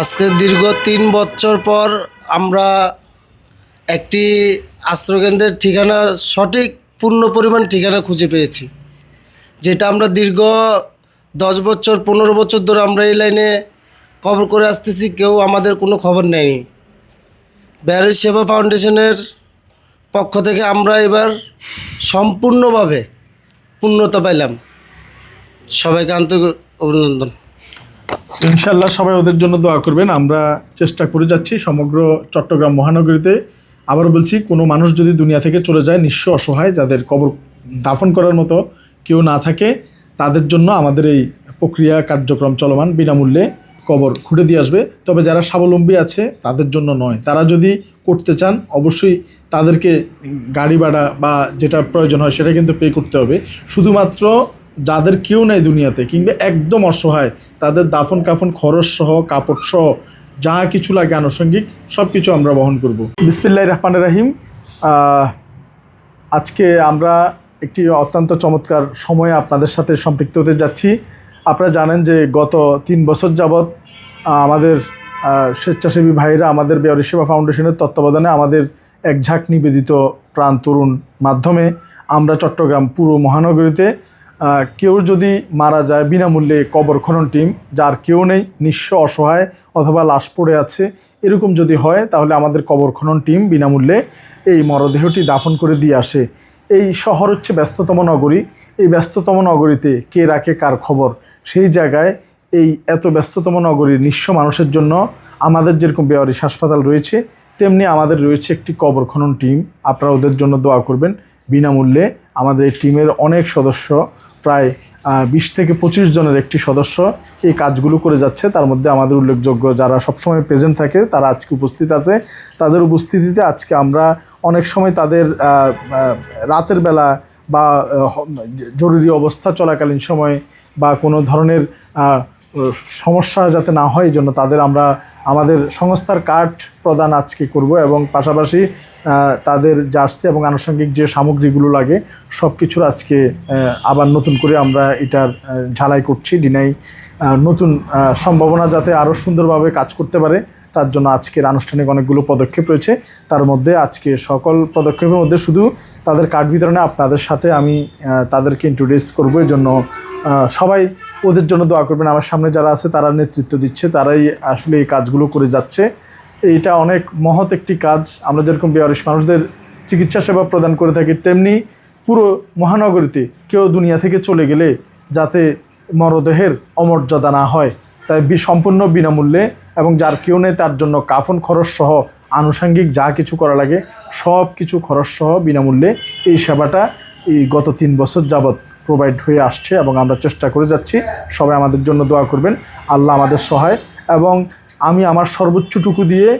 আজকে দীর্ঘ তিন বছর পর আমরা একটি আশ্রয়কেন্দ্রের ঠিকানা, সঠিক পূর্ণ পরিমাণ ঠিকানা খুঁজে পেয়েছি, যেটা আমরা দীর্ঘ দশ বছর, পনেরো বছর ধরে আমরা এই লাইনে খবর করে আসতেছি, কেউ আমাদের কোনো খবর নেয়নি। ব্যারেজ সেবা ফাউন্ডেশনের পক্ষ থেকে আমরা এবার সম্পূর্ণভাবে পূর্ণতা পাইলাম। সবাইকে আন্তরিক অভিনন্দন। ইনশাল্লাহ সবাই ওদের জন্য দোয়া করবেন। আমরা চেষ্টা করে যাচ্ছি সমগ্র চট্টগ্রাম মহানগরীতে। আবার বলছি, কোনো মানুষ যদি দুনিয়া থেকে চলে যায় নিঃস্ব অসহায়, যাদের কবর দাফন করার মতো কেউ না থাকে, তাদের জন্য আমাদের এই প্রক্রিয়া কার্যক্রম চলমান বিনামূল্যে কবর খুঁড়ে দিয়ে আসবে। তবে যারা স্বাবলম্বী আছে, তাদের জন্য নয়। তারা যদি করতে চান, অবশ্যই তাদেরকে গাড়ি ভাড়া বা যেটা প্রয়োজন হয়, সেটা কিন্তু পে করতে হবে। শুধুমাত্র যাদের কেউ নেই দুনিয়াতে, কিংবা একদম অসহায় তাদের দাফন কাফন খরচ সহ, কাপড় সহ, যা কিছু লাগে আনুষঙ্গিক সব কিছু আমরা বহন করব। বিসমিল্লাহ রহমান রাহিম। আজকে আমরা একটি অত্যন্ত চমৎকার সময়ে আপনাদের সাথে সম্পৃক্ত হতে যাচ্ছি। আপনারা জানেন যে গত তিন বছর যাবৎ আমাদের স্বেচ্ছাসেবী ভাইরা আমাদের বেয়রি সেবা ফাউন্ডেশনের তত্ত্বাবধানে আমাদের এক ঝাঁক নিবেদিত প্রাণ তরুণ মাধ্যমে আমরা চট্টগ্রাম পুরো মহানগরীতে কেউ যদি মারা যায় বিনামূল্যে কবর খনন টিম, যার কেউ নেই, নিঃস্ব অসহায় অথবা লাশ পড়ে আছে, এরকম যদি হয়, তাহলে আমাদের কবর খনন টিম বিনামূল্যে এই মরদেহটি দাফন করে দিয়ে আসে। এই শহর হচ্ছে ব্যস্ততম নগরী। এই ব্যস্ততম নগরীতে কে রাখে কার খবর? সেই জায়গায় এই এত ব্যস্ততম নগরীর নিঃস্ব মানুষের জন্য আমাদের যেরকম বেওয়ারিশ হাসপাতাল রয়েছে, তেমনি আমাদের রয়েছে একটি কবর খনন টিম। আপনারা ওদের জন্য দোয়া করবেন। বিনামূল্যে আমাদের এই টিমের অনেক সদস্য, প্রায় বিশ থেকে পঁচিশ জনের একটি সদস্য এই কাজগুলো করে যাচ্ছে। তার মধ্যে আমাদের উল্লেখযোগ্য যারা সবসময় প্রেজেন্ট থাকে, তারা আজকে উপস্থিত আছে। তাদের উপস্থিতিতে আজকে আমরা অনেক সময় তাদের রাতের বেলা বা জরুরি অবস্থা চলাকালীন সময় বা কোনো ধরনের সমস্যা যাতে না হয়, এই জন্য তাদের আমরা আমাদের সংস্থার কার্ড প্রদান আজকে করব এবং পাশাপাশি তাদের জার্সি এবং আনুষঙ্গিক যে সামগ্রীগুলো লাগে সব কিছুর আজকে আবার নতুন করে আমরা এটার ঝালাই করছি, ডিনাই নতুন সম্ভাবনা যাতে আরও সুন্দরভাবে কাজ করতে পারে, তার জন্য আজকের আনুষ্ঠানিক অনেকগুলো পদক্ষেপ রয়েছে। তার মধ্যে আজকে সকল পদক্ষেপের মধ্যে শুধু তাদের কার্ড বিতরণে আপনাদের সাথে আমি তাদেরকে ইন্ট্রোডিউস করব এই জন্য সবাই ওদের জন্য দোয়া করবেন। আমার সামনে যারা আছে, তারা নেতৃত্ব দিচ্ছে, তারাই আসলে এই কাজগুলো করে যাচ্ছে। এটা অনেক মহৎ একটি কাজ। আমরা যেরকম বেয়ারিশ মানুষদের চিকিৎসা সেবা প্রদান করে থাকি, তেমনি পুরো মহানগরীতে কেউ দুনিয়া থেকে চলে গেলে যাতে মরদেহের অমর্যাদা না হয়, তাই বি সম্পূর্ণ বিনামূল্যে এবং যার কেউ নেই তার জন্য কাফন খরচ সহ আনুষঙ্গিক যা কিছু করা লাগে, সব কিছু খরচ সহ বিনামূল্যে এই সেবাটা এই গত তিন বছর যাবৎ প্রোভাইড হয়ে আসছে এবং আমরা চেষ্টা করে যাচ্ছি। সবাই আমাদের জন্য দোয়া করবেন। আল্লাহ আমাদের সহায়। এবং আমি আমার সর্বোচ্চটুকু দিয়ে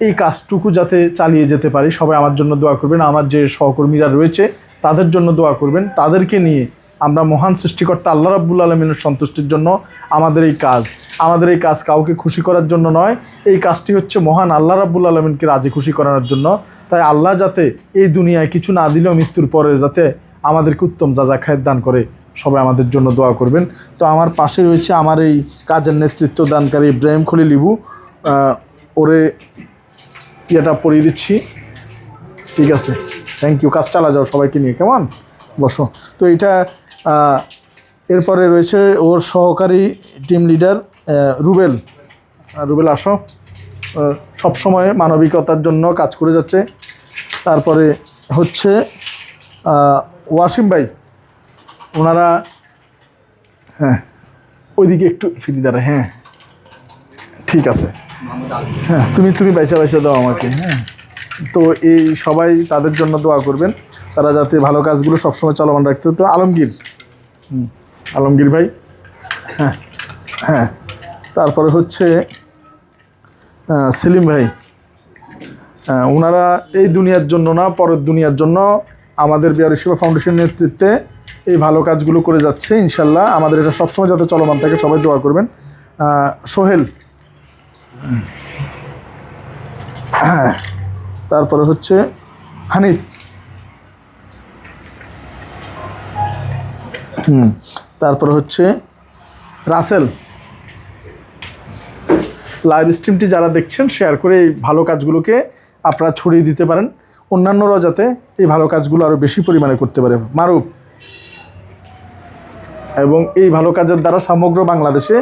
এই কাজটুকু যাতে চালিয়ে যেতে পারি, সবাই আমার জন্য দোয়া করবেন। আমার যে সহকর্মীরা রয়েছে, তাদের জন্য দোয়া করবেন। তাদেরকে নিয়ে আমরা মহান সৃষ্টিকর্তা আল্লাহ রাব্বুল আলমিনের সন্তুষ্টির জন্য আমাদের এই কাজ। আমাদের এই কাজ কাউকে খুশি করার জন্য নয়। এই কাজটি হচ্ছে মহান আল্লাহ রাব্বুল আলমিনকে রাজি খুশি করানোর জন্য। তাই আল্লাহ যাতে এই দুনিয়ায় কিছু না দিলেও মৃত্যুর পরে যাতে আমাদেরকে উত্তম যাজা খায়ের দান করে সবাই আমাদের জন্য দোয়া করবেন। তো আমার পাশে রয়েছে আমার এই কাজের নেতৃত্ব দানকারী ইব্রাহিম খলিল লিবু আহ, ওরে ইয়েটা পরিয়ে দিচ্ছি। ঠিক আছে। থ্যাংক ইউ কাজ চালা যাও সবাইকে নিয়ে কেমন? বসো। তো এটা এরপরে রয়েছে ওর সহকারী টিম লিডার রুবেল। রুবেল আসো। সবসময় মানবিকতার জন্য কাজ করে যাচ্ছে। তারপরে হচ্ছে ওয়াসিম ভাই ওনারা হ্যাঁ ওইদিকে একটু ফিরি দাঁড়া হ্যাঁ। ঠিক আছে। হ্যাঁ তুমি তুমি বাইসা বাইসা দাও আমাকে হ্যাঁ। তো এই সবাই তাদের জন্য দোয়া করবেন তারা যাতে ভালো কাজগুলো সবসময় চলমান রাখতে তো আলমগীর হুম, আলমগীর ভাই হ্যাঁ হ্যাঁ। তারপরে হচ্ছে সেলিম ভাই ওনারা এই দুনিয়ার জন্য না পরের দুনিয়ার জন্য আমাদের বিহারি সেবা ফাউন্ডেশনের নেতৃত্বে এই ভালো কাজগুলো করে যাচ্ছে, ইনশাল্লাহ। আমাদের এটা সবসময় যাতে চলমান থাকে, সবাই দোয়া করবেন। সোহেল। হ্যাঁ তারপরে হচ্ছে হানিফ। তারপরে হচ্ছে রাসেল। লাইভ স্ট্রিমটি যারা দেখছেন শেয়ার করে এই ভালো কাজগুলোকে আপনারা ছড়িয়ে দিতে পারেন। অন্যান্যরাও যাতে এই ভালো কাজগুলো আরও বেশি পরিমাণে করতে পারে। মারুফ। এবং এই ভালো কাজের দ্বারা সমগ্র বাংলাদেশে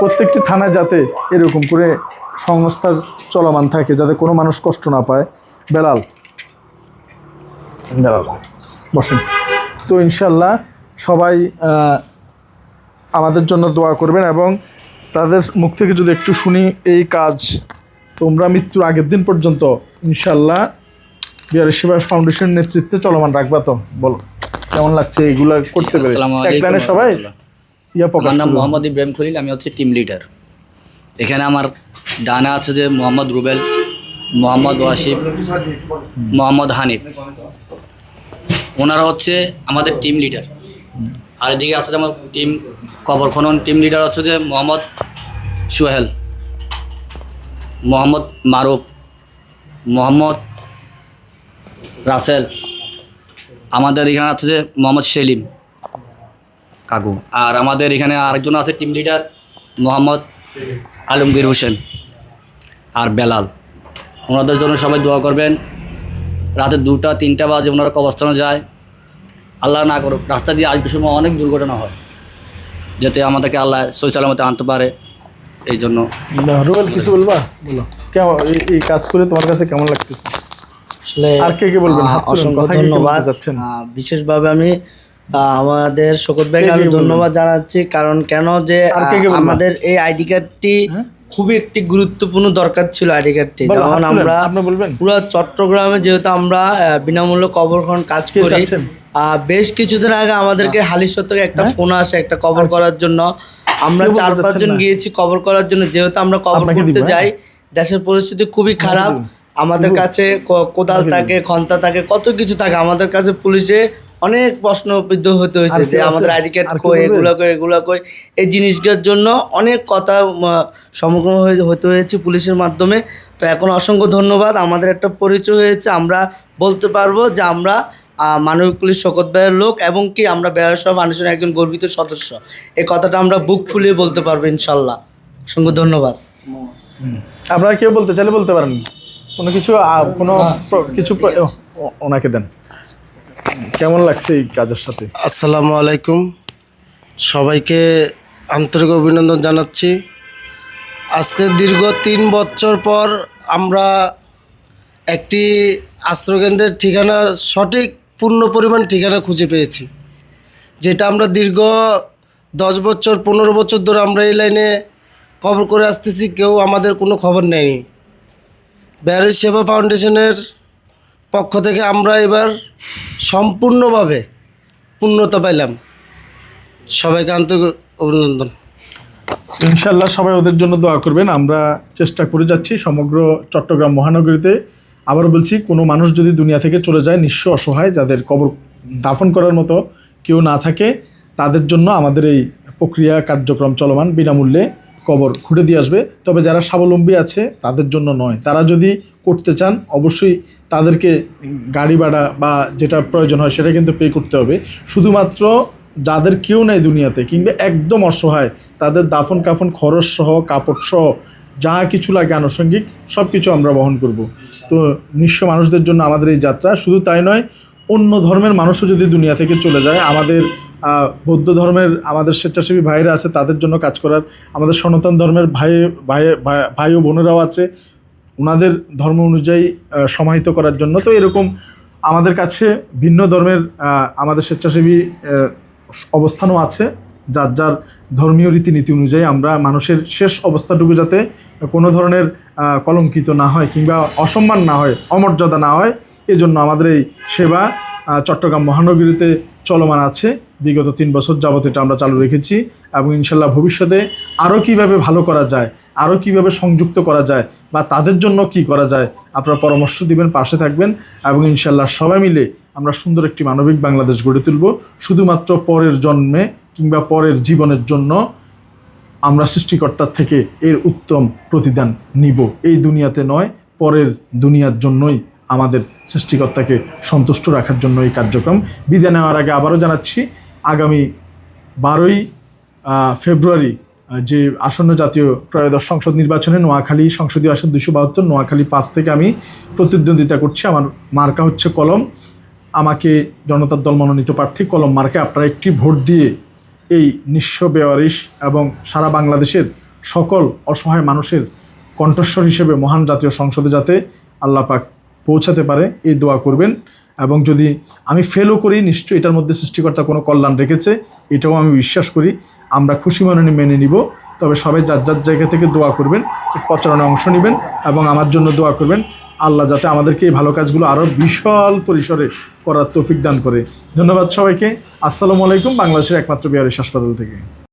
প্রত্যেকটি থানায় যাতে এরকম করে সংস্থা চলমান থাকে যাতে কোনো মানুষ কষ্ট না পায়। বেলাল। বেলাল বসেন। তো ইনশাল্লাহ সবাই আমাদের জন্য দোয়া করবেন এবং তাদের মুখ থেকে যদি একটু শুনি এই কাজ তোমরা মৃত্যুর আগের দিন পর্যন্ত ইনশাল্লাহ বিহার সেবা ফাউন্ডেশন নেতৃত্বে চলমান রাখবা তো বলো। কেমন লাগছে এইগুলা করতে পেরে? আসসালামু এক আলাইকুম লাইনে সবাই ইয়া প্রকাশ নাম মোহাম্মদ ইব্রাহিম খলিল আমি হচ্ছে টিম লিডার এখানে আমার ডানা আছে যে মোহাম্মদ রুবেল মোহাম্মদ ওয়াসিফ মোহাম্মদ হানিফ। ওনারা হচ্ছে আমাদের টিম লিডার আর এদিকে আছে আমার টিম কবর খনন টিম লিডার হচ্ছে যে মোহাম্মদ সোহেল মোহাম্মদ মারুফ মোহাম্মদ রাসেল, আমাদের এখানে আছে যে মোহাম্মদ সেলিম কাকু। আর আমাদের এখানে আরেকজন আছে টিম লিডার মোহাম্মদ আলমগীর হোসেন আর বেলাল। ওনাদের জন্য সবাই দোয়া করবেন। রাতে দুটা, তিনটা বাজে ওনারা কবস্থানে যায়। আল্লাহ না করুক, রাস্তা দিয়ে আসবে সময় অনেক দুর্ঘটনা হয়, যাতে আমাদেরকে আল্লাহ সই সালামতে আনতে পারে। এই জন্য কিছু বলবা? বলো। কেমন এই কাজ করে তোমার কাছে কেমন লাগতেছে? আসলে আর কে কে বলবেন? অসংখ্য ধন্যবাদ বিশেষভাবে আমি আমাদের শকত ভাইকে আমি ধন্যবাদ জানাচ্ছি কারণ কেন যে? আমাদের এই আইডি কার্ডটি হ্যাঁ? খুবই একটি গুরুত্বপূর্ণ দরকার ছিল আইডি কার্ডটি যেমন আমরা পুরো চট্টগ্রামে যেহেতু আমরা বিনামূল্য কবরখন কাজ করি বেশ কিছুদিন আগে আমাদেরকে হালিশহর থেকে একটা হ্যাঁ? ফোন আসে একটা কবর করার জন্য আমরা চার পাঁচজন গিয়েছি কবর করার জন্য যেহেতু আমরা কবর করতে যাই হ্যাঁ? দেশের পরিস্থিতি খুবই খারাপ। আমাদের কাছে কোদাল থাকে খন্তা থাকে কত কিছু থাকে। আমাদের কাছে পুলিশে অনেক প্রশ্ন বিদ্ধ হতে হয়েছে যে আমাদের আইডি কার্ড কই এগুলো কই এগুলো কই। এই জিনিসগুলোর জন্য অনেক কথা সম্মুখীন হয়ে হতে হয়েছে পুলিশের মাধ্যমে। তো এখন অসংখ্য ধন্যবাদ। আমাদের একটা পরিচয় হয়েছে। আমরা বলতে পারব যে আমরা মানবিক পুলিশ শকত ভাইয়ের লোক এবং কি আমরা বেয়ার সহ ফাউন্ডেশনের একজন গর্বিত সদস্য। এই কথাটা আমরা বুক ফুলিয়ে বলতে পারব ইনশাল্লাহ। অসংখ্য ধন্যবাদ। আপনারা কেউ বলতে চাইলে বলতে পারেন। কোনো কিছু কোনো কিছু ওনাকে দেন। কেমন লাগছে এই কাজের সাথে? আসসালামু আলাইকুম। সবাইকে আন্তরিক অভিনন্দন জানাচ্ছি। আজকে দীর্ঘ তিন বছর পর আমরা একটি আশ্রয়কেন্দ্রের ঠিকানা সঠিক পূর্ণ পরিমাণ ঠিকানা খুঁজে পেয়েছি। যেটা আমরা দীর্ঘ দশ বছর পনেরো বছর ধরে আমরা এই লাইনে খবর করে আসতেছি কেউ আমাদের কোনো খবর নেয়নি। ব্যারেজ সেবা ফাউন্ডেশনের পক্ষ থেকে আমরা এবার সম্পূর্ণভাবে পূর্ণতা পাইলাম। সবাইকে আন্তরিক অভিনন্দন। ইনশাল্লাহ সবাই ওদের জন্য দোয়া করবেন। আমরা চেষ্টা করে যাচ্ছি সমগ্র চট্টগ্রাম মহানগরীতে। আবারও বলছি, কোনো মানুষ যদি দুনিয়া থেকে চলে যায় নিঃস্ব অসহায়, যাদের কবর দাফন করার মতো কেউ না থাকে, তাদের জন্য আমাদের এই প্রক্রিয়া কার্যক্রম চলমান বিনামূল্যে। কবর খুঁড়ে দিয়ে আসবে। তবে যারা স্বাবলম্বী আছে, তাদের জন্য নয়। তারা যদি করতে চান, অবশ্যই তাদেরকে গাড়ি ভাড়া বা যেটা প্রয়োজন হয়, সেটা কিন্তু পে করতে হবে। শুধুমাত্র যাদের কেউ নেই দুনিয়াতে, কিংবা একদম অসহায়, তাদের দাফন, কাফন, খরচ সহ, কাপড় সহ, যা কিছু লাগে আনুষঙ্গিক সব কিছু আমরা বহন করব। তো নিঃস্ব মানুষদের জন্য আমাদের এই যাত্রা। শুধু তাই নয়, অন্য ধর্মের মানুষও যদি দুনিয়া থেকে চলে যায়, আমাদের বৌদ্ধ ধর্মের আমাদের স্বেচ্ছাসেবী ভাইরা আছে, তাদের জন্য কাজ করার আমাদের সনাতন ধর্মের ভাই ভাই, ভাই- ও বোনেরাও আছে। ওনাদের ধর্ম অনুযায়ী সমাহিত করার জন্য। তো এরকম আমাদের কাছে ভিন্ন ধর্মের আমাদের স্বেচ্ছাসেবী অবস্থানও আছে। যার যার ধর্মীয় রীতিনীতি অনুযায়ী আমরা মানুষের শেষ অবস্থাটুকু যাতে কোনো ধরনের কলঙ্কিত না হয় কিংবা অসম্মান না হয়, অমর্যাদা না হয়, এজন্য আমাদের এই সেবা চট্টগ্রাম মহানগরীতে চলমান আছে। বিগত তিন বছর যাবত এটা আমরা চালু রেখেছি এবং ইনশাল্লাহ ভবিষ্যতে আরও কীভাবে ভালো করা যায় আরও কীভাবে সংযুক্ত করা যায় বা তাদের জন্য কি করা যায়, আপনারা পরামর্শ দিবেন, পাশে থাকবেন এবং ইনশাল্লাহ সবাই মিলে আমরা সুন্দর একটি মানবিক বাংলাদেশ গড়ে তুলব। শুধুমাত্র পরের জন্মে কিংবা পরের জীবনের জন্য আমরা সৃষ্টিকর্তার থেকে এর উত্তম প্রতিদান নিব। এই দুনিয়াতে নয়, পরের দুনিয়ার জন্যই আমাদের সৃষ্টিকর্তাকে সন্তুষ্ট রাখার জন্য এই কার্যক্রম। বিদায় নেওয়ার আগে আবারও জানাচ্ছি আগামী বারোই ফেব্রুয়ারি যে আসন্ন জাতীয় ত্রয়োদশ সংসদ নির্বাচনে নোয়াখালী সংসদীয় আসন দুশো বাহাত্তর, নোয়াখালী পাঁচ থেকে আমি প্রতিদ্বন্দ্বিতা করছি। আমার মার্কা হচ্ছে কলম। আমাকে জনতার দল মনোনীত প্রার্থী কলম মার্কে। আপনারা একটি ভোট দিয়ে এই নিঃস্ব বেওয়ারিশ এবং সারা বাংলাদেশের সকল অসহায় মানুষের কণ্ঠস্বর হিসেবে মহান জাতীয় সংসদে যাতে আল্লাপাক পৌঁছাতে পারে, এই দোয়া করবেন। এবং যদি আমি ফেলও করি, নিশ্চয়ই এটার মধ্যে সৃষ্টিকর্তা কোনো কল্যাণ রেখেছে, এটাও আমি বিশ্বাস করি। আমরা খুশি মনে মেনে নিব। তবে সবাই যার যার জায়গা থেকে দোয়া করবেন এই প্রচারণায় অংশ নেবেন এবং আমার জন্য দোয়া করবেন। আল্লাহ যাতে আমাদেরকে এই ভালো কাজগুলো আরও বিশাল পরিসরে করার তৌফিক দান করে। ধন্যবাদ সবাইকে। আসসালামু আলাইকুম, বাংলাদেশের একমাত্র বিহারিস হাসপাতাল থেকে।